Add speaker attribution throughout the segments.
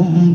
Speaker 1: Om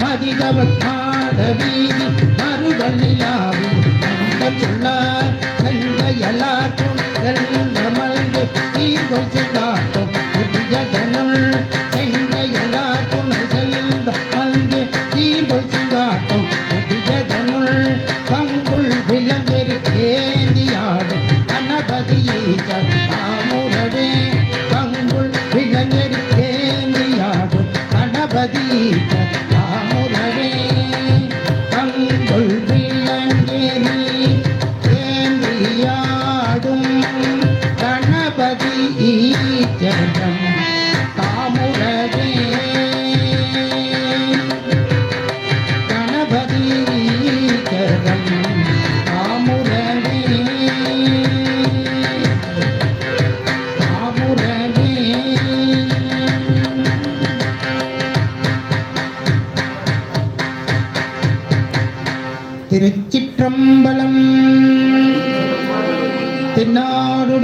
Speaker 1: மதிதவன் பாட வீதி மறுதலிலாவி சொன்னார் செல்ல எல்லாருக்கும் செல்ல மல்கு தீர்வு செல்ல ഗീതനം താമുരകേ ഗണപതീകരം താമുരകേ താമുരകേ തിരുച്ചിറ്റമ്പലം. തിന്നാടുടി